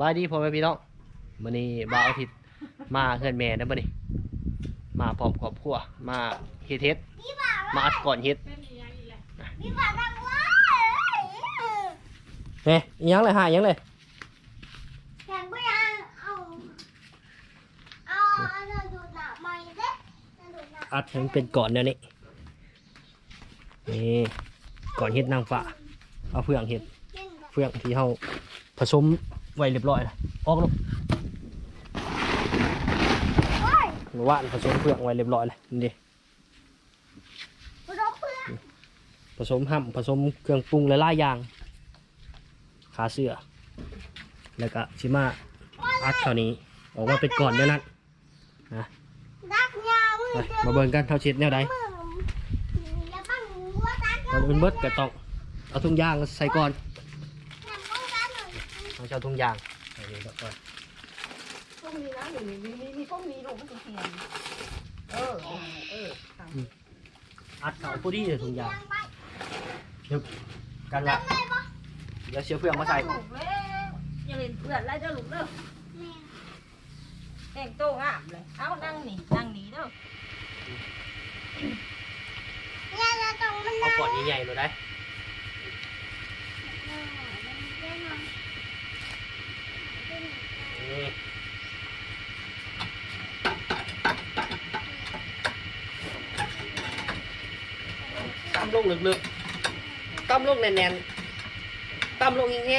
บายดีพ่อแม่พี่น้องมื้อนี้บ่าวอาทิตย์มาเฮือนแม่นะมื้อนี้มาพร้อมครอบครัวมาเฮ็ดเฮ็ดมาอัดก่อนเฮ็ดมีฝาดังว้าแม่อิหยังเลยหาอิหยังเลยแข่งไปยังเอาเอาเอาเดินดูดหนาใหม่เด้เดินดูดหนาอัดให้มันเป็นก่อนเดี๋ยวนี้นี่ก่อนเฮ็ดนางฟ้าเอาเฟืองเฮ็ดเก่งแบบเฟืองที่เฮาผสม ไว้เรียบร้อยแล้วออกลูกโอ้ยหรือว่าผสมเฟืองไว้เรียบร้อยแล้วนี่กูร้องเพื่อนผสมห้ำผสมเครื่องปรุงหลายๆอย่าง ขาเสื้อ แล้วก็ชิมาอัดเท่านี้ ออกมาเป็นก่อนเดี๋ยวนั้นดักยาวมือไปเจอมาเบิ่งกันเท่าเช็ดแนวใดมืออย่าปังหัวตาก่อนอื่นเบิดก็ต้องเอาทุ่งยางใส่ก่อน นั่งป้องกันหน่อย เอาเจ้าทุ่งยางใส่นี่ก่อนพวกนี้นะมีมีมีมีพวกนี้ลูกมันจะเทียนเออ เออเออสั่งอัดเขาพอดีเลยทุ่งยางยังไปกันละได้ปะเดี๋ยวเชื้อเฟืองมาใส่ลูกแล้วอย่าเล่นเพื่อนไล่เจ้าลูกเด้อแม่แต่งโตงามเลย เอานั่งนี่นั่งนี่เด้อเนี่ยจะต้องมันเอาก่อนใหญ่ๆเลยได้ ตำลงลึกๆตำลงแน่นๆตำลงแห้งเร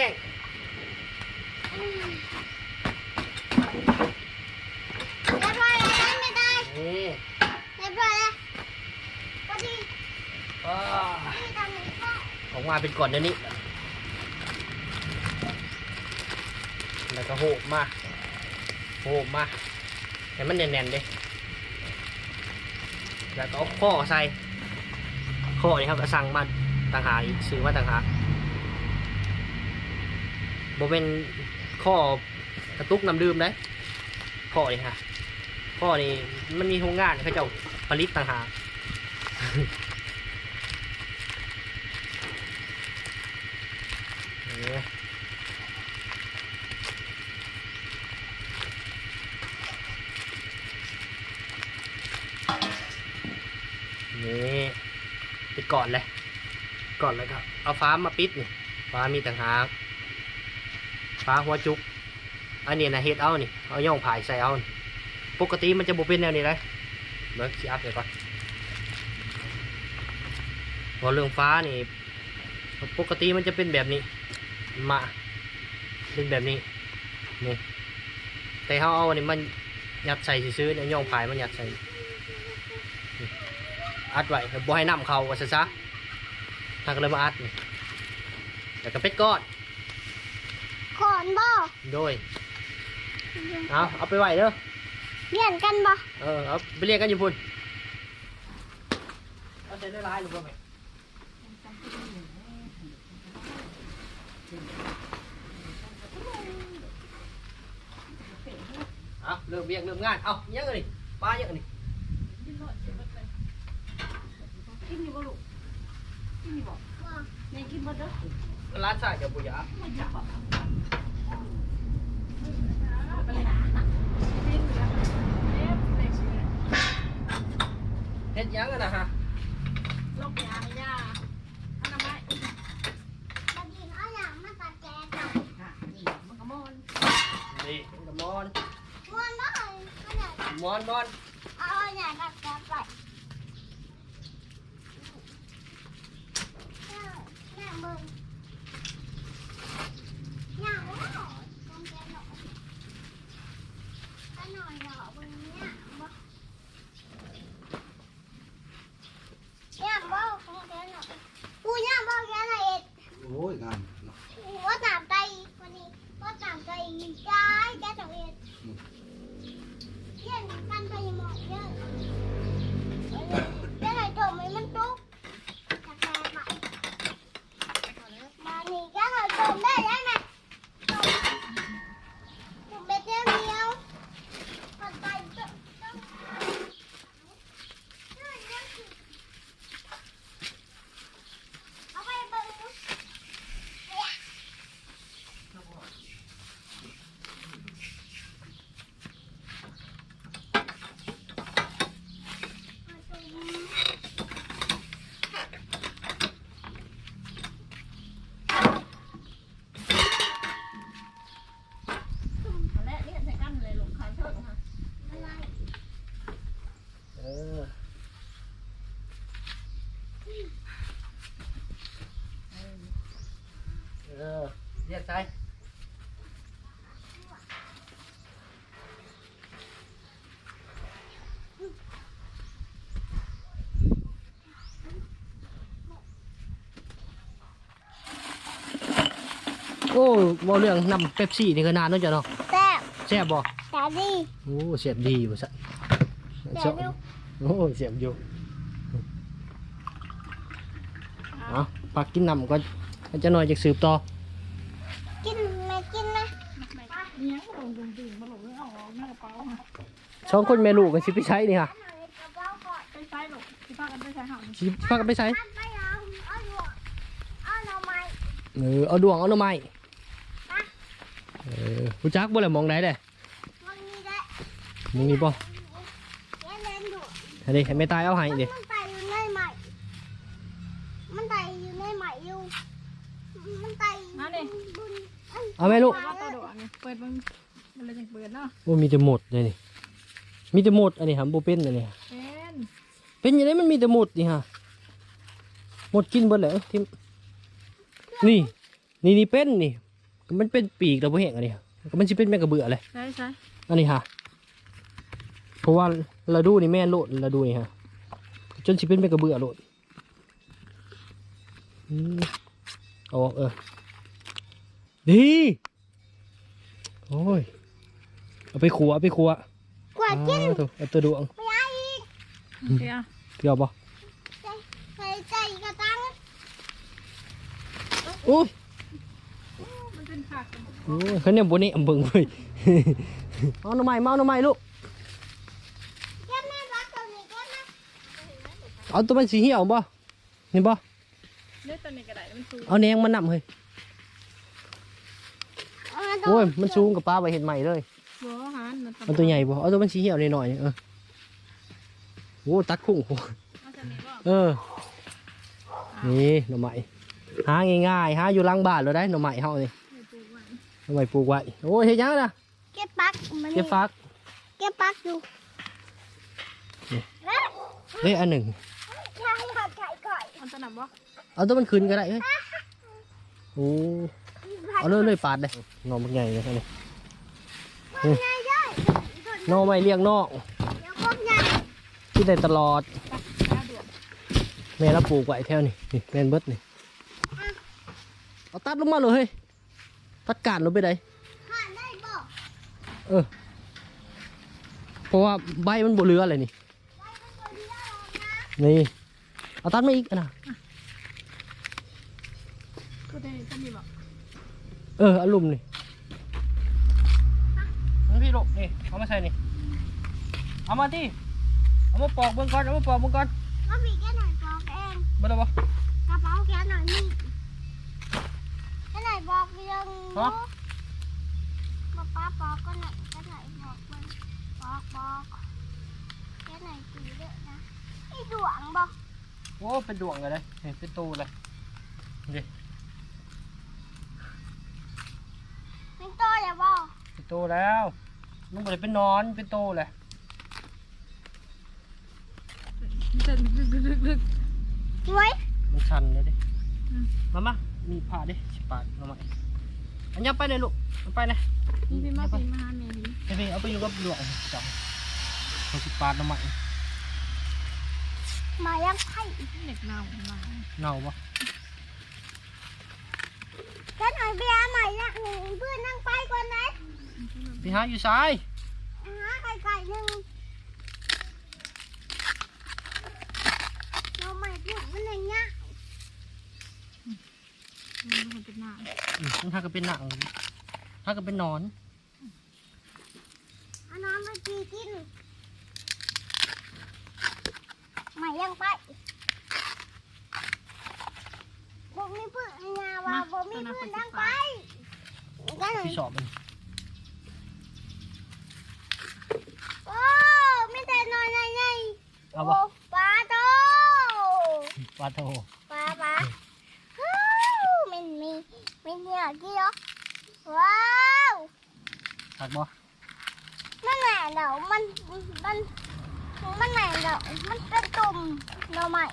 ียบร้อยแล้วไม่ได้ๆนี่เรียบร้อยแล้วพอดีอ้าที่ทำนี้ก็ออกมาเป็นก่อนเดี๋ยวนี้ แล้วก็ โหบมาโหบมาให้มันแน่นๆเด้แล้วก็เอาข้อใส่ข้อนี่ครับสั่งมาต่างหากอีกซื้อมาต่างหากบเป็นข้อกระตุกน้ำดื่มได้ข้อนี่ฮะข้อนี่มันมีโรงงานเขาเจ้าผลิตต่างหาก นี่นี่ปิด ก่อนเลย ก่อนเลยครับ เอาฟ้ามาปิดนี่ฟ้ามีต่างหากฟ้าหัวจุก อันนี้นะเฮ็ดเอานี่ เอาย่องผายใส่เอา ปกติมันจะบ่เป็นแนวนี้เลยเบิกขี้อัพเลยก่อนพอเรื่องฟ้านี่ ปกติมันจะเป็นแบบนี้ มา เป็นแบบนี้ นี่ แต่เขาเอาอันนี้มันยัดใส่ซื้อเนี่ยย่องผายมันยัดใส่ อัดไว้แล้วบ่ให้น้ำเขาว่าซะซะถ้าก็เลยมาอัดนี่แล้วก็เป็ดก้อนขอนบ่โดยเอาเอาไปไว้เด้อเรียนกันบ่เออเอาไปเรียกกันอยู่พุ่นเอาใส่ได้ร้ายหรือเปล่าแม่เอาเริ่มเรียกเริ่มงานเอาเยอะเลยปลาเยอะเลย กินอยู่บ่ลูกกินอยู่บ่ยังกินบ่เด้อร้านชายกับปุยาไม่จับบ่เฮ็ดหยังกันนะฮะลกยายาอนามัยบางทีเขาอยากมาตัดแกะกันค่ะนี่มันก็มอนนี่มอนม้วนบ่เขาอยากมอนมอนเอาอยากตัด เออเรียกใช้โอ้บ่เรื่องนำเป๊ปซี่นี่ก็นานเนาะจ้ะเนาะแซ่บแซ่บบ่แซ่บดีโอ้เสียบดีบ่ซะแซ่บอยู่โอ้เสียบอยู่เอาปักกินนำก่อน ให้จะหน่อยจะสืบต่อ กินไหมกินไหมเนี่ยก็ลงดื่มๆมาหลงเอาออกหน้ากระเป๋าค่ะสองคนแม่ลูกกันสิไปใช้นี่ค่ะหน่อยกระเป๋าก่อนไปใช้หรอกที่พากันไปใช้หางสิพากันไปใช้ท่านไปเอาเอาหยวกเอาหน่อไม้เออเอาดวงเอาหน่อไม้เออรู้จักบ่แหละมองได้เด้มันมีได้มึงนี่บ่แค่เล่นดูให้ดิให้แม่ตายเอาให้ดิมันไตอยู่ใเอาไหมลูกว่าตัวโดดเนี่ยเปิดมันมันเลยยังเปิดเนาะว่ามีแต่หมดเลยนี่มีแต่หมดอันนี้ครับบ่เป็นอันนี้เป็นเป็นอยังไงมันมีแต่หมดนี่ฮะหมดกินเบิดเลยเอ้ยทิมนี่นี่นี่เป็นนี่ มันเป็นปีกแล้วบ่แห้งอันนี้ก็มันสิเป็นแมงกระเบื่อเลยใช่ใช่อันนี้ฮะเพราะว่าเราดูนี่แม่นโลดเราดูนี่ฮะจนสิเป็นแมงกระเบื่อโลดอืมเอาออกเออ ดีโอ้ย เอาไปขัวเอาไปขัวกว่ากินอ้าวตัวเอาตัวดวงไม่ได้อีกโอเคอะเกี่ยวปะใส่ใจกระตังโอ้ยมันเป็นผักโอ้ยเขาเนี่ยบนนี้อำเบิงเลยเอาหน่อไม้มาเอาหน่อไม้ลูกแค่แม่รักตัวนี้ก็นะเอาตัวมันสีเหี่ยวบ่นี่บ่เลือดตัวนี้กระไดมันสูงเอาแหนงมันนำเฮ้ย โอ้ยมันสูงกับปลาไปเห็นใหม่เลยบัวหันมันเอาตัวใหญ่บ่เอาตัวมันสีเหี่ยวหน่อยๆนี่เออโอ้ตัดคุ้งโหเอาจะมีบ่เออนี่หน่อไม้หาง่ายๆหาอยู่หลังบ้านเราได้หน่อไม้เฮานี่ไม่ปลูกไว้หน่อไม้ปลูกไว้โอ้ยเฮ็ดหยังนะเก็บปักมันเก็บฟักเก็บปักอยู่เฮ้ยอันหนึ่งใช่ค่ะไก่ก่อยมันจะหนับบ่เอาตัวมันคืนก็ได้เฮ้ยโอ้ เอาเลยเลยปาดเลยนอมันใหญ่เลยนี่นอไม้เลี้ยงนอกพี่ได้ตลอด แม่เราปลูกไว้แถวนี่นี่แม่นเบิดนี่เอาตัดลงมาเลยตัดกาดลงไปได้ผ่านเออเพราะว่าใบมันบ่เหลืออะไรนี่นี่เอาตัดมาอีกนะก็ได้จะมีบ่ เออเอาลุมนี่มันพี่ลูกนี่เอามาใส่นี่เอามาที่เอามาปอกเบิ่งก่อนเอามาปอกเบิ่งก่อนก็มีแค่หน่อยบอกเองบ่ได้บ่กระเป๋าแค่หน่อยนี่แค่หน่อยบอกเรื่องฮะบอกป้าบอกก็หน่อยแค่หน่อยบอกมันบอกบอกแค่หน่อยตีเด้อนะไอ้ดวงบอกโอ้เป็นดวงเลยเด้นี่เป็นตูเลยนี่ เป็นโตอย่าบอก เป็นตูแล้วมันบ่ได้เป็นนอนเป็นตูเลยจะดึกดึกดึกดึกไว้มันชันเลยดิอืมมามามีผ่าดิสิปาดมาใหม่อันยับไปเลยลูกมันไปเลยนี่พี่มาพี่มาหาแม่นี่เฮ้ยเอาไปอยู่กับดวงจับเขาสิปาดมาใหม่มายังไพ่เด็กเน่ามาเน่าปะแค่หน่อยเบียร์ใหม่ละเพื่อนนั่งไปก่อนนะ พี่หาอยู่ซ้ายหาไก่ไก่หนึ่งเราใหม่ปลูกมันอย่างเงี้ยมันเป็นหน้าอืมมันหาก็เป็นหนังหาก็เป็นนอนเอาน้ำมากีกินใหม่ยังไปบ่มีเพื่อนงาว่าบ่มีเพื่อนนั่งไปกันหน่อยพี่สอบมัน โอ้ไม่แต่นอนใหญ่เอาๆปะโอ้ปลาโตปลาโทปลาปลาฮู้มันมีมีเนี่ยกี่เหรอว้าวหักบ่มันแหน่เดี๋ยวมันมันมันแหน่เดี๋ยวมันเป็นตุ่มหน่อใหม่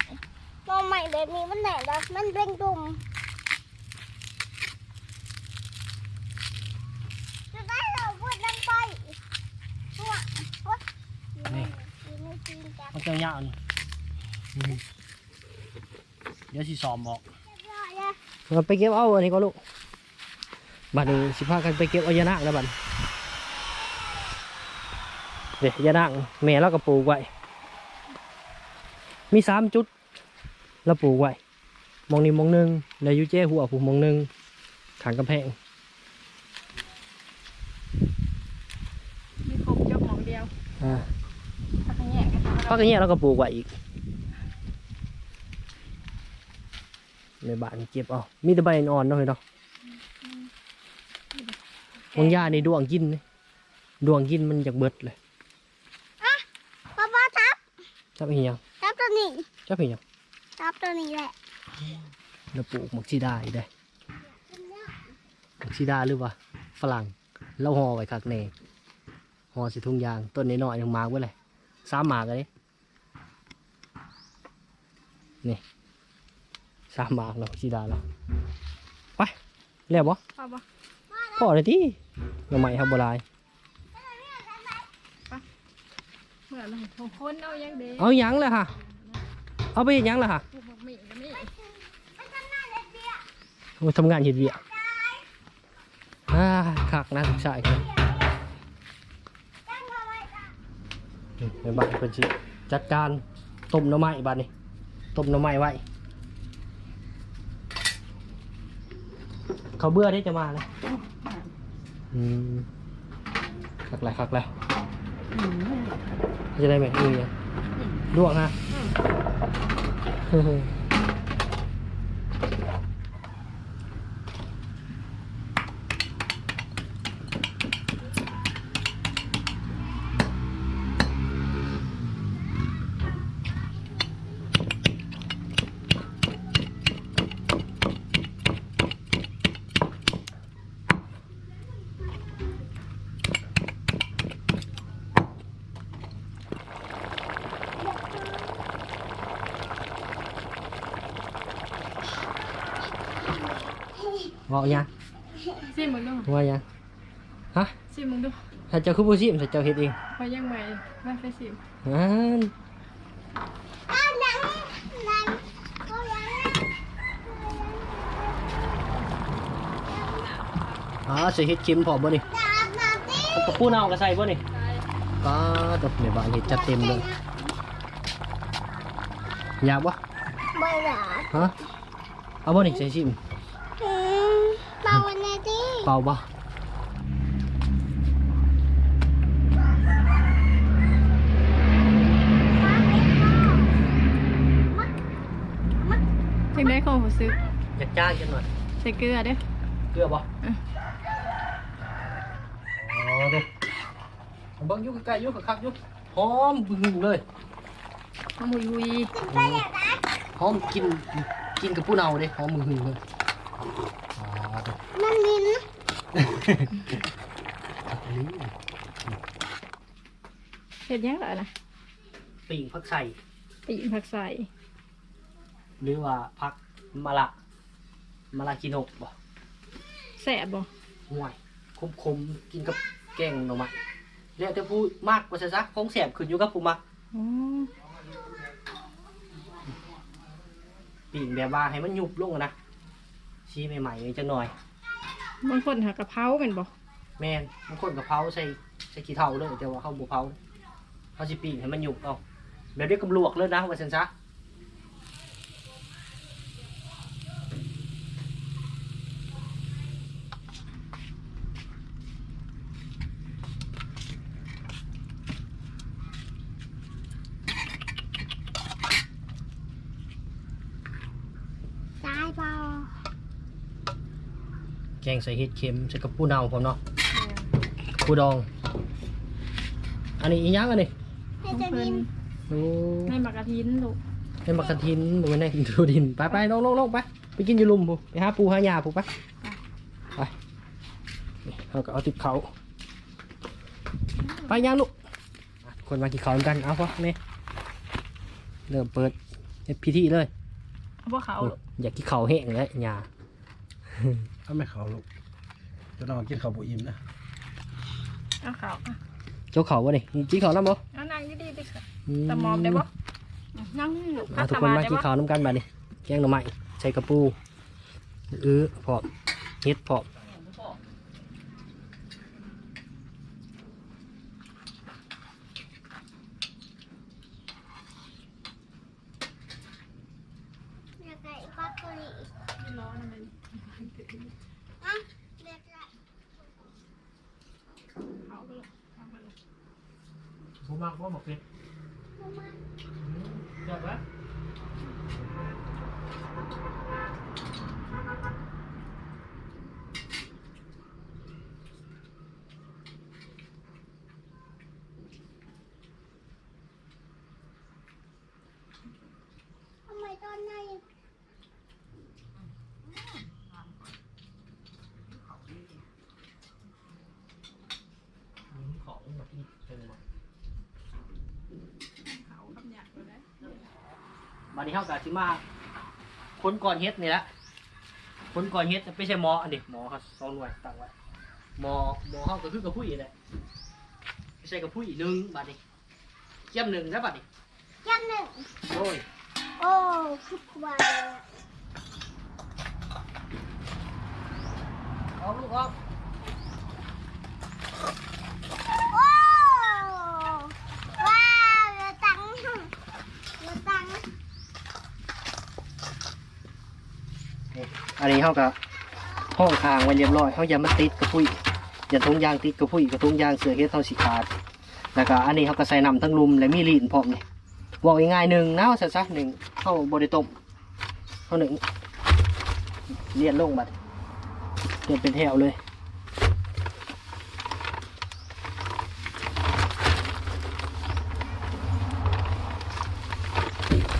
หน่อใหม่แบบนี้มันแหน่เดี๋ยวมันเป็นตุ่มจะได้เราพูดนั่นไปหัวหัวนี่นี่จี เจ้าหยานี่เดี๋ยวสิสอบบอกเราไปเก็บเอาอันนี้ก็ลูกบัดนี้สิพากันไปเก็บเอายานาคแล้วบัดเดี๋ยวยานาคแม่เราก็ปลูกไว้ มีสามจุดเราปลูกไว้มองนี้มองหนึ่งแล้วยูเจ้หัวผูมองหนึ่งขางกำแพง มีครบยกหมองเดียว อ่า ถ้าขยะกัน พัก อย่างเงี้ยเราก็ปลูกไว้อีกในบ้านเก็บเอามีแต่ใบอ่อนๆเนาะเฮ้ยเนาะบางยาในดวงกินนี่ดวงกินมันจากเบิดเลยป้าป้าทับจับอีหยังทับตัวนี้จับอีหยังทับตัวนี้แหละเราปลูกหมักซีดาอีกได้หมักซีดาหรือว่าฝรั่งเราห่อไว้คักแน่ห่อใส่ถุงยางต้นน้อยๆยังมากไว้เลยสามหมากเลย นี่สามหมากเราซีดาเราไปแล้วบ่เอาบ่พ่อเลยที่ยังใหม่ครับโบราณเหมือนมันของคนเอายังเด้เอาหยังเลยค่ะ เอาไปเฮ็ดหยังเลยค่ะปลูกบักหมี่ก็มีโอ้ยทำงานเห็ดเวียกอ่าคักนะทุกชายครับนี่ในบ้านเพิ่นสิจัดการต้มหน้ำไม้บ้านนี้ ต้มหน้ำไม้ไว้ เขาเบื่อที่จะมาเลยอืมคักแล้วคักแล้วจะได้ไหมอือยังลวกฮะ บอกยังซิมึงดูว่ายังฮะซิมึงดูถ้าเจ้าคือผู้ชิมถ้าเจ้าเฮ็ดเองพอยังใหม่มาไปซิมอ่านอ้าวหนังหนังเขาหนังอ๋อใส่เฮ็ดเค็มพอบ่นี่ดาบนาตีกระปูเน่าก็ใส่บ่นี่ก็ตบในบ้านเฮ็ดจัดเต็มเลยอยากบ่ไม่หนาฮะเอาบ่นี่ใส่ชิมอืมเบาวัน นาตีเปล่าบ่ถึงได้ของผู้ซื้ออยากจ้างจังหน่อยใส่เกลือเด้อเกลือบ่อืมอ๋อเด้อเอาเบิ่งอยู่ใกล้ๆอยู่คักๆอยู่หอมบึ้งเลยเอามุยหุยไปอย่างนั้นหอมกินกินกับปูเน่าเด้หอมมึงหึงเลยอ๋อเด้อมันมิน เห็ดยังไงนะปิ่งผักใส่ปีนผักใส่หรือว่าผักมะละมะละกินกบ่แสบบ่ห่วยคมๆกินกับแกงหน่อไม้แล้วแต่ผู้มากกว่าซะซะคงแสบขึ้นอยู่กับผู้มักอ๋อปิ่งแบบว่าให้มันยุบลงอะนะชี้ใหม่ๆจังหน่อย บางคนหากระเพราเป็นบ่แม่นบางคนกับเผาใส่ใส่ขี้เถ้าเลยแต่ว่าเขาบุเผาเขาสิปีนให้มันหยุบเอาแบบเดียวกับลวกเลยนะว่าซั่นซะ ตายเปล่า แกง ใส่เห็ดเค็มใส่กับปูเน่าพร้อมเนาะปูดอง อันนี้อีหยังอันนี้ให้ของจะเพิ่ดินนโอ้ให้มากระทินลูกเป็นบักกะทินบ่แม่นได้กินทูดินไปไปลงลงลงไปไปกินอยู่ลุมพูไปหาปูหายาพูไปไปนี่เราก็เอาติบเขาไปยังลูกอะทุกคนมากินข้าวกันเอาพอแม่เริ่มเปิดเฮ็ดพิธีเลยเอาบ่เขาลูก อยากกินข้าวแห้งแล้วยาถ้าไม่เขาลูกจะนอนกินข้าวบุอิ่มนะเอาเขาอะเจ้าข้าวบ่นี่กินข้าวแล้วบ่เอานั่งดีๆดิค่ะอืตะมอมได้บ่นั่งนี่ลูกอะทุกคนมากินข้าวน้ำกันมาดิแกงหน่อไม้ใส่กระปูอื้อพร้อมเฮ็ดพร้อม ผมมากว่าหมกเป็ด บ่มา เจ็บไหม ทำไม ตอนในของแบบนี้เป็นหมดเขาคำหยาบเลยนะบัดนี้เฮากะสิมาคนก่อนเฮ็ดนี่แหละคนก่อนเฮ็ดไม่ใช่หมออันนี้หมอเขาสองหน่วยตั้งไว้หมอหมอเฮาก็คือกับผู้หญิงแหละไม่ใช่กับผู้หญิงหนึ่งบัดนี้เกี่ยมหนึ่งแล้วบัดนี้ยันหนึ่งโอ้ย โอ้คิดว่าเอาลูกออกโอ้ว้าวเรือตังเรือตังอันนี้เฮาก็ห้องคางไว้เรียบร้อยเฮาอย่ามาติดกับผู้หญิงอย่าทุงยางติดกับผู้หญิงกับทุงยางเสือเฮ็ดเฮาสิขาดแล้วก็อันนี้เฮาก็ใส่น้ำทั้งลุมและมีลีนพร้อมนี่ บอกง่ายๆหนึ่งนะซะซะหนึ่งเข้าบริตมเฮาหนึ่งเลียนลงบัดเลียนเป็นแถวเลย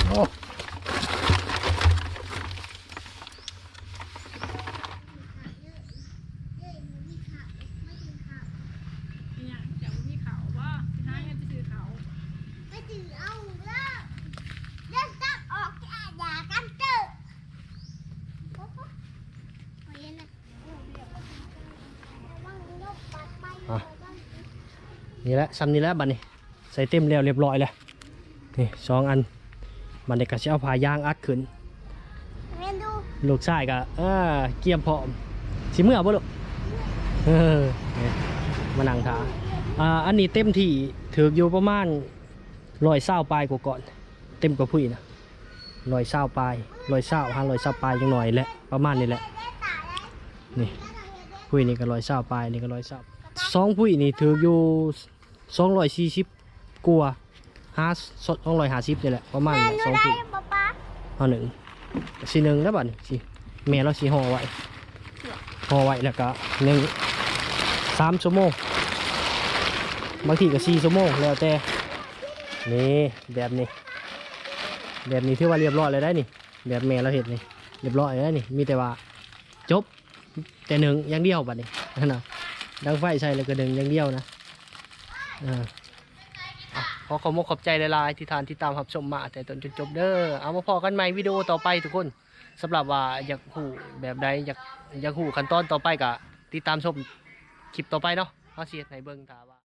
โอ้ เนี่ยจะมีเขาว่าที่ห้างจะซื้อเขา ไม่ถือเอาเลิกเลิกตักออกจากอย่ากันเตอโอ้โหไปยังไงระวังนกปัดไประวัง นี่แหละซ้ำนี่แหละบัดนี้ใส่เต็มแล้วเรียบร้อยแล้วนี่สองอันบัดนี้ก็สิเอาผ้ายางอัดขึ้นเรียนดูลูกชายก็เออเกียมพร้อมสิเมื่อบ่ลูกเออนี่มานั่งทาอ่าอันนี้เต็มที่ถืออยู่ประมาณร้อยเศร้าปลายกว่าก่อน เต็มกว่าผู้อีกนะร้อยเศร้าปลายร้อยเศร้าห้าร้อยเศร้าปลายจังหน่อยแหละประมาณนี้แหละได้ตาได้นี่ผู้อีนี่ก็ร้อยเศร้าปลายนี่ก็ร้อยเศร้าสองผู้อีนี่ถืออยู่ สองร้อยสี่สิบกว่าห้าสองร้อยห้าสิบนี่แหละประมาณแม่นี้หนูสองได้ผู้ป๊าป๊าเอาหนึ่งสีหนึ่งแล้วบัดนี้สิแม่เราสีห่อไว้ห่อไว้แล้วก็หนึ่งสามชั่วโมงบางทีก็สี่ชั่วโมงแล้วแต่นี่แบบนี้ แบบนี้ถือว่าเรียบร้อยเลยได้นี่ แบบแม่เราเห็นนี่เรียบร้อยเลยได้นี่มีแต่ว่าจบแต่หนึ่งอย่างเดียวบัดนี้นั่นนะดังไฟใส่แล้วก็หนึ่งอย่างเดียวนะเอออะ ขอขอบคุณขอบใจหลายๆที่ทานที่ตามรับชมมา แต่จนจนจบเด้อเอามาพอกันใหม่วิดีโอต่อไปทุกคนสำหรับว่าอยากหูแบบใดอยากอยากหูขั้นตอนต่อไปกะติดตามชมคลิปต่อไปเนาะเขาเสียในเบิ้งตาว่า